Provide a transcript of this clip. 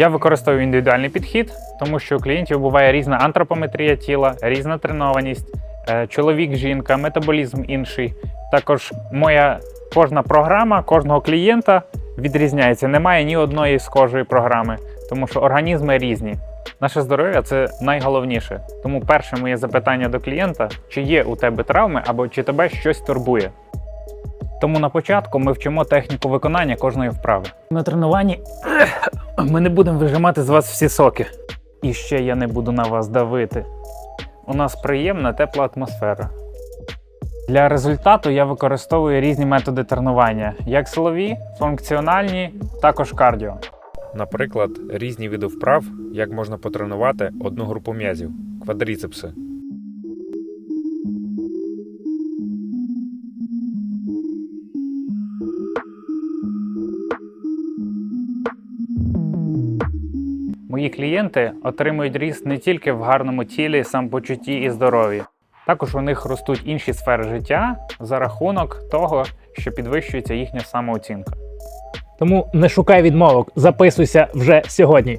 Я використовую індивідуальний підхід, тому що у клієнтів буває різна антропометрія тіла, різна тренованість, е, чоловік, жінка, метаболізм інший. Також моя кожна програма кожного клієнта відрізняється. Немає ні одної схожої програми, тому що організми різні. Наше здоров'я це найголовніше. Тому перше моє запитання до клієнта: чи є у тебе травми або чи тебе щось турбує. Тому на початку ми вчимо техніку виконання кожної вправи. На тренуванні ми не будемо вижимати з вас всі соки. І ще я не буду на вас давити. У нас приємна тепла атмосфера. Для результату я використовую різні методи тренування, як силові, функціональні, також кардіо. Наприклад, різні види вправ, як можна потренувати одну групу м'язів квадріцепси. Мої клієнти отримують ріст не тільки в гарному тілі, самопочутті і здоров'ї. Також у них ростуть інші сфери життя за рахунок того, що підвищується їхня самооцінка. Тому не шукай відмовок, записуйся вже сьогодні.